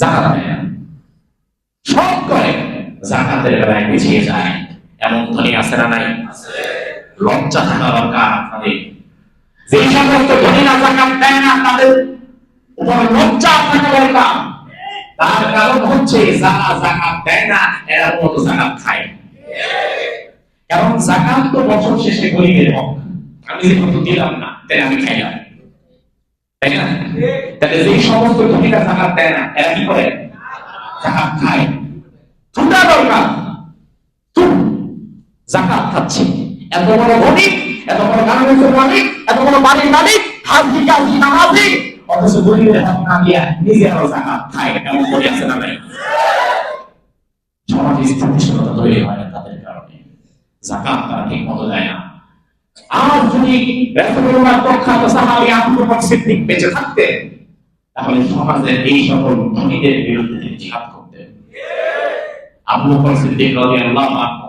জাকাত দেয় না সব করে জাকাতের বেলায় পিছিয়ে যায়। এমন ধনী আছে না নাই? লজ্জা থাকা দরকার আপনাদের। যে সমস্ত ধনীরা জাকাত দেয় না, তাদের উপর লজ্জা থাকা দরকার। তার কারণ হচ্ছে যারা জাকাত দেয় না, এরা মত জাকাত খায়। কারণ জাকাত তো বছর শেষে গরিবের হক। আমি যেহেতু দিলাম না, তাই আমি খাইলাম। তাই না? তাহলে যে সমস্ত ধনীরা জাকাত দেয় না, এরা কি করে? জাকাত খায়। ছোটা দরকার। জাকাত খাচ্ছে। এত বড় ধনী এত বড় গার্মেন্টসের মালিক, এত বড় বাড়ির মালিক হাজি কাজি নামাজি অথচ গরিবের হক না দিয়া নিজে আরও জাকাত খায় এমন করে আছে না নাই সমাজে স্থিতিশীলতা তৈরি হয় না তাদের কারণে। জাকাত তারা ঠিক মতো দেয় না। আর যদি রাসূলুল্লাহ প্রখ্যাত সাহাবী আবু বকর সিদ্দিক বেঁচে থাকতেন তাহলে সমাজের এই সকল ধনীদের বিরুদ্ধে জিহাদ করতেন। আবু সিদ্দিক রাদিয়াল্লাহু আনহু